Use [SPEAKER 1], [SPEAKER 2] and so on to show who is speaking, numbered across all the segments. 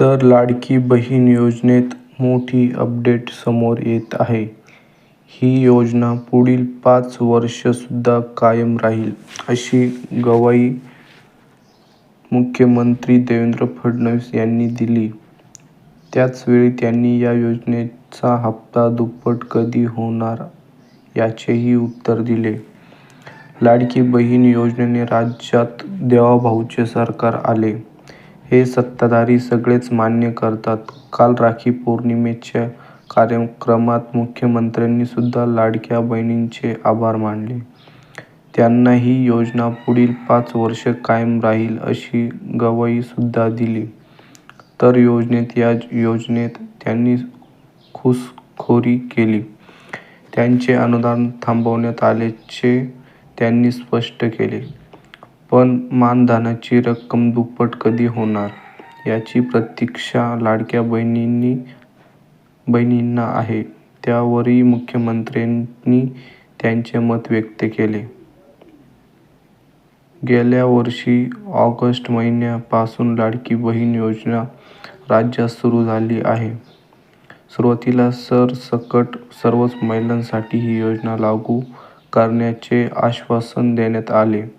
[SPEAKER 1] तर लाडकी बहीण योजनेत मोठी अपडेट समोर येत आहे. ही योजना पुढील पाच वर्षसुद्धा कायम राहील, अशी ग्वाही मुख्यमंत्री देवेंद्र फडणवीस यांनी दिली. त्याचवेळी त्यांनी या योजनेचा हप्ता दुप्पट कधी होणार याचेही उत्तर दिले. लाडकी बहीण योजनेने राज्यात देवाभाऊचे सरकार आले, हे सत्ताधारी सगळेच मान्य करतात. काल राखी पौर्णिमेच्या कार्यक्रमात मुख्यमंत्र्यांनीसुद्धा लाडक्या बहिणींचे आभार मानले. त्यांना ही योजना पुढील पाच वर्षं कायम राहील, अशी ग्वाहीसुद्धा दिली. तर योजनेत या योजनेत त्यांनी घुसखोरी केली, त्यांचे अनुदान थांबवण्यात आल्याचे त्यांनी स्पष्ट केले. पण मानधनाची रक्कम दुप्पट कधी होणार, याची प्रतीक्षा लाडक्या बहिणींनी बहिणींना आहे. त्यावरही मुख्यमंत्र्यांनी त्यांचे मत व्यक्त केले. गेल्या वर्षी ऑगस्ट महिन्यापासून लाडकी बहीण योजना राज्यात सुरू झाली आहे. सुरुवातीला सरसकट सर्वच महिलांसाठी ही योजना लागू करण्याचे आश्वासन देण्यात आले.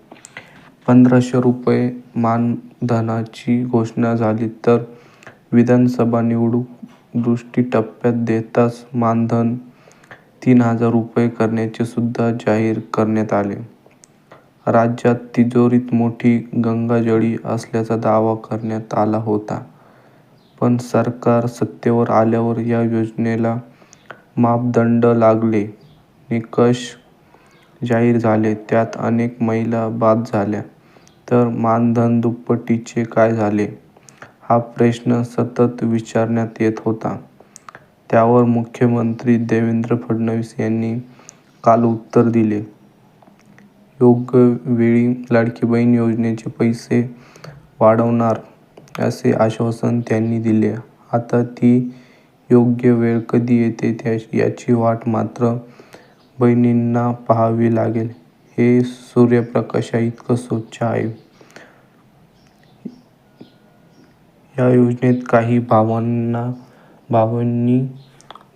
[SPEAKER 1] पंधराशे रुपये मानधनाची घोषणा झाली तर विधानसभा निवडणूक दृष्टी टप्प्यात देताच मानधन तीन हजार रुपये करण्याचे सुद्धा जाहीर करण्यात आले. राज्यात तिजोरीत मोठी गंगाजळी असल्याचा दावा करण्यात आला होता. पण सरकार सत्तेवर आल्यावर या योजनेला मापदंड लागले, निकष जाहीर झाले, त्यात अनेक महिला बाद झाल्या. तर मानधन दुप्पटीचे काय झाले, हा प्रश्न सतत विचारण्यात येत होता. त्यावर मुख्यमंत्री देवेंद्र फडणवीस यांनी काल उत्तर दिले. योग्यवेळी लाडकी बहीण योजनेचे पैसे वाढवणार, असे आश्वासन त्यांनी दिले. आता ती योग्य वेळ कधी येते, याची वाट मात्र बहिणींना पाहावी लागेल. हे सूर्यप्रकाशाइतकं स्वच्छ आहे. या योजनेत काही भावांना भावांनी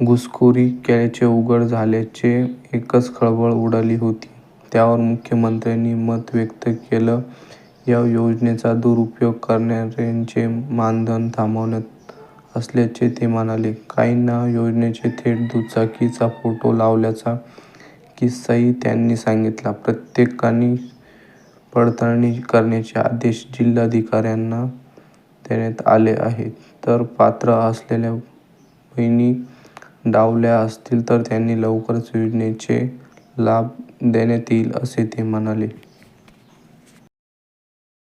[SPEAKER 1] घुसखोरी केल्याचे उघड झाल्याचे एकच खळबळ उडाली होती. त्यावर मुख्यमंत्र्यांनी मत व्यक्त केलं. या योजनेचा दुरुपयोग करणाऱ्यांचे मानधन थांबवण्यात असल्याचे ते म्हणाले. काहींना योजनेचे थेट दुचाकीचा फोटो लावल्याचा किस्साही त्यांनी सांगितला. प्रत्येकानी पडताळणी करण्याचे आदेश जिल्हाधिकाऱ्यांना देण्यात आले आहेत. तर पात्र असलेल्या बहिणी डावल्या असतील तर त्यांना लवकरच योजनेचे लाभ देण्यात येईल, असे ते म्हणाले.